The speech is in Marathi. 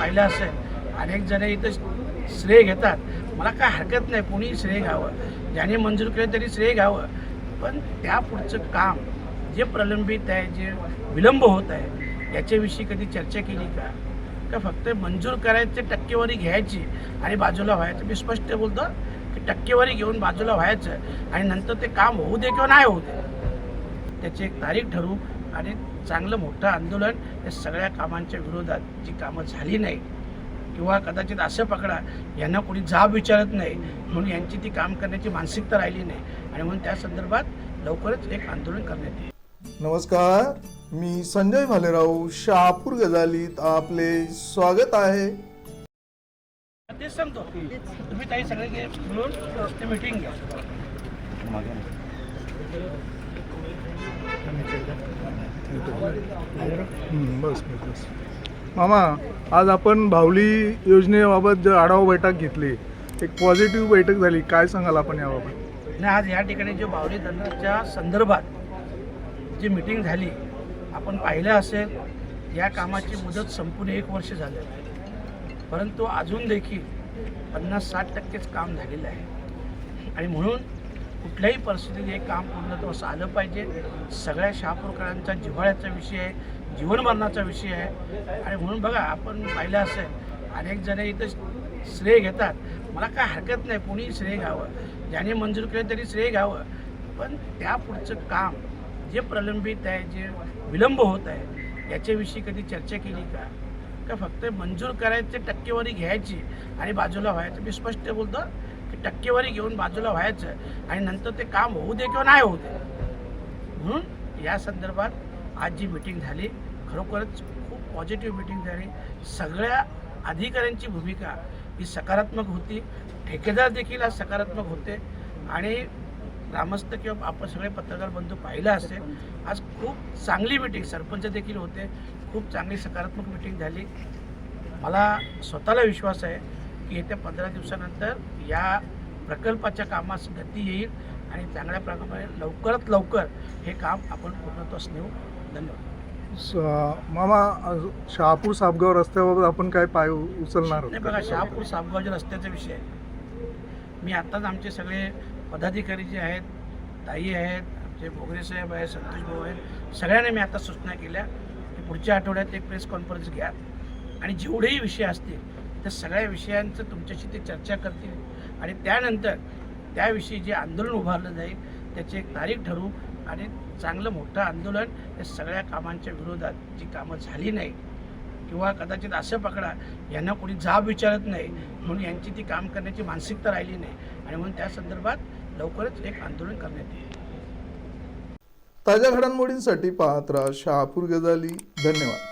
पाहिलं असेल अनेक जण इथं श्रेय घेतात. मला काय हरकत नाही कोणी श्रेय घ्यावं. ज्याने मंजूर केलं तरी श्रेय घ्यावं. पण त्या पुढचं काम जे प्रलंबित आहे जे विलंब होत आहे याच्याविषयी कधी चर्चा केली का? का फक्त मंजूर करायचे टक्केवारी घ्यायची आणि बाजूला व्हायचं? मी स्पष्ट बोलतो की टक्केवारी घेऊन बाजूला व्हायचं आणि नंतर ते काम होऊ दे किंवा नाही होऊ दे त्याची एक तारीख ठरवू आणि चांगलं मोठं आंदोलन या सगळ्या कामांच्या विरोधात जी कामं झाली नाही किंवा कदाचित असं पकडा यांना कोणी जाब विचारत नाही म्हणून यांची ती काम करण्याची मानसिकता राहिली नाही. आणि म्हणून त्या संदर्भात लवकरच एक आंदोलन करण्यात येईल. नमस्कार मी संजय भालेराव शहापूर गजालीत आपले स्वागत आहे. तेच सांगतो. तुम्ही काही सगळे गे- मिळून ते मिटिंग घ्या. बस बस बस. मामा आज आपण भावली योजनेबाबत जे आढावा बैठक घेतली एक पॉझिटिव्ह बैठक झाली. काय सांगाल आपण याबाबत? नाही आज या ठिकाणी जे भावली धरणाच्या संदर्भात जी मिटिंग झाली आपण पाहिलं असेल या कामाची मुदत संपून एक वर्ष झालं. परंतु अजून देखील पन्नास साठ टक्केच काम झालेलं आहे. आणि म्हणून कुठल्याही परिस्थितीत हे काम पूर्णत्वास आलं पाहिजे. सगळ्या शहापूरकरांचा जिव्हाळ्याचा विषय आहे जीवनमरणाचा विषय आहे. आणि म्हणून बघा आपण पाहिलं असेल अनेक जण इथं श्रेय घेतात. मला काय हरकत नाही कोणी श्रेय घ्यावं. ज्याने मंजूर केलं तरी श्रेय घ्यावं. पण त्या पुढचं काम जे प्रलंबित आहे जे विलंब होत आहे याच्याविषयी कधी चर्चा केली का? का फक्त मंजूर करायचे टक्केवारी घ्यायची आणि बाजूला व्हायचं? मी स्पष्ट बोलतो की टक्केवारी घेऊन बाजूला व्हायचं आणि नंतर ते काम होऊ दे किंवा नाही होऊ दे. म्हणून या संदर्भात आज जी मिटिंग झाली. खरोखरच खूप पॉझिटिव्ह मिटिंग झाली. सगळ्या अधिकाऱ्यांची भूमिका ही सकारात्मक होती. ठेकेदार देखील आज सकारात्मक होते. आणि ग्रामस्थ किंवा आपण सगळे पत्रकार बंधू पाहिलं असेल आज खूप चांगली मिटिंग सरपंच देखील होते. खूप चांगली सकारात्मक मिटिंग झाली. मला स्वतःला विश्वास आहे येत्या पंधरा दिवसानंतर या प्रकल्पाच्या कामास गती येईल आणि चांगल्या प्रकारे लवकरात लवकर हे काम आपण पूर्णत्वास नेऊ. धन्यवाद. स- मामा शहापूर सापगाव रस्त्याबाबत आपण काय पाय उचलणार नाही बघा शहापूर सापगावच्या रस्त्याचा विषय आहे. मी आत्ताच आमचे सगळे पदाधिकारी जे आहेत ताई आहेत आमचे भोगरे साहेब आहेत संतोष भाऊ आहेत सगळ्यांना मी आता सूचना केल्या की पुढच्या आठवड्यात एक प्रेस कॉन्फरन्स घ्या. आणि जेवढेही विषय असतील त्या सगळ्या विषयांचं तुमच्याशी ते चर्चा करतील. आणि त्यानंतर त्याविषयी जे आंदोलन उभारलं जाईल त्याची एक तारीख ठरवू आणि चांगलं मोठं आंदोलन या सगळ्या कामांच्या विरोधात जी कामं झाली नाही किंवा कदाचित असं पकडा यांना कोणी जाब विचारत नाही म्हणून यांची ती काम करण्याची मानसिकता राहिली नाही. आणि म्हणून त्या संदर्भात लवकरच एक आंदोलन करण्यात येईल. ताज्या घडामोडींसाठी पाहत राहा शहापूर गजाली धन्यवाद.